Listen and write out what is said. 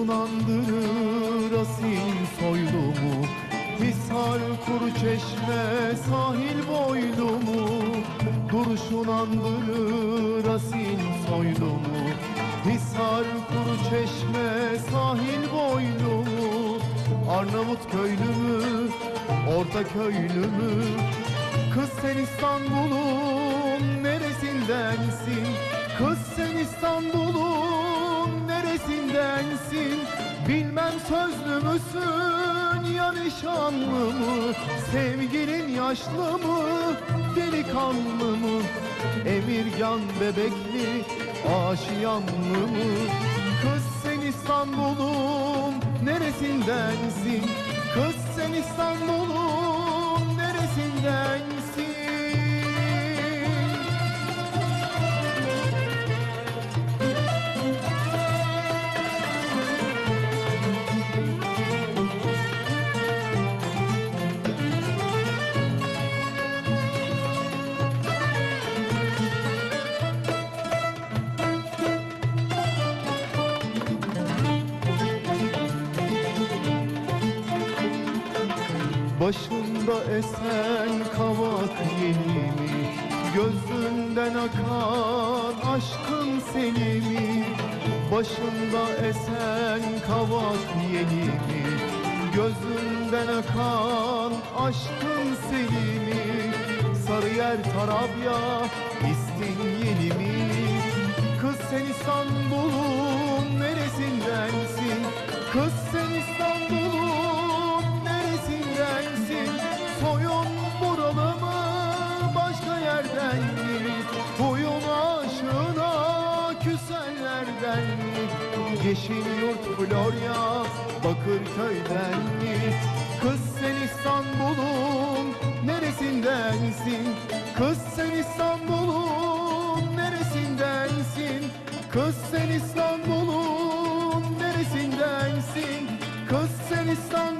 Duruşun andırır asil soylumu. Hisar kuru çeşme sahil boylumu. Duruşun andırır asil soylumu. Hisar kuru çeşme sahil boylumu. Arnavut köylü mü, orta köylü mü? Kız sen İstanbul'un neresindensin sözlü müsün ya nişanlı mı Sevgilin yaşlı mı delikanlı mı Emirgan bebekli aşiyanlı mı? Kız sen İstanbul'un neresindensin? Kız sen İstanbul'un neresindensin Başında esen kavak yeni mi? Gözünden akan aşkın seni mi? Başında esen kavak yeni mi? Gözünden akan aşkın seni mi? Sarıyer Tarabya istin yeni mi? Kız sen İstanbul'un neresindensin? Kız sen İstanbul'un Soyun buralı mı başka yerden mi? Huyun aşığına küsenlerden mi? Yeşil yurt Florya Bakırköy'den mi? Kız sen İstanbul'un neresindensin? Kız sen İstanbul'un neresindensin? Kız sen İstanbul'un neresindensin? Kız sen İstanbul'un